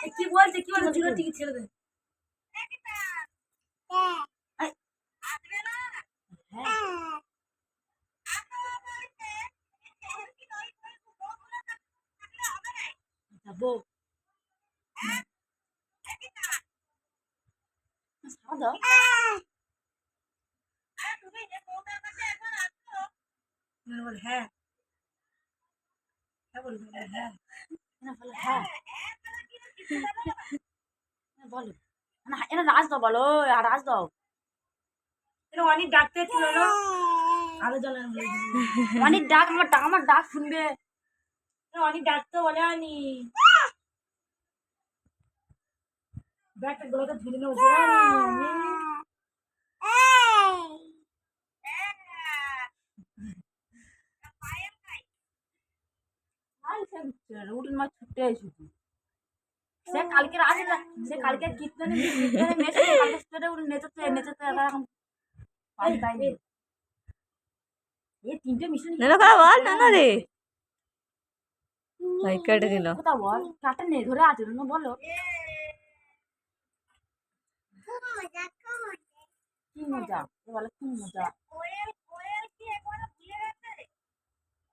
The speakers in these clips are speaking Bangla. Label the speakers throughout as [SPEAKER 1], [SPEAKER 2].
[SPEAKER 1] এ কি বলছে কি বলছে ছেড়ে টিকি ছেড়ে দে আই। হ্যাঁ যাবো সাদা মানে বল হ্যাঁ হ্যাঁ বলবে হ্যাঁ না বলে হ্যাঁ। হ্যাঁ, বলো। না রাজ দাও বলো। আর রাজ দাও। এটা অনেক ডাকতে ছিল আলো অনেক ডাক আমার ডাক আমার ডাক শুনবে। অনেক ডাকতে বলে আনি ব্যাগটা গলাতে ধরে নেব উঠুন মাছ ছুটে এসেছি। সে কালকে আসে না সে কালকে কীর্তনে কীর্তনে মেসে কালকে স্টেটে উঠে নেচেছে নেচেছে এখন পাল্টাই নেই এই তিনটে মিশন
[SPEAKER 2] নানা কথা বল নানা রে। ভাই কেটে দিল।
[SPEAKER 1] কথা বল কাটে নেই ধরে আছে না বলো। কি মজা এ বলে কি মজা।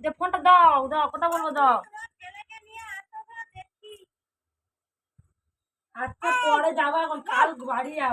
[SPEAKER 1] যে ফোনটা দাও দাও কথা বলব দাও। আজকে পরে যাব এখন কাল বাড়ি যাব।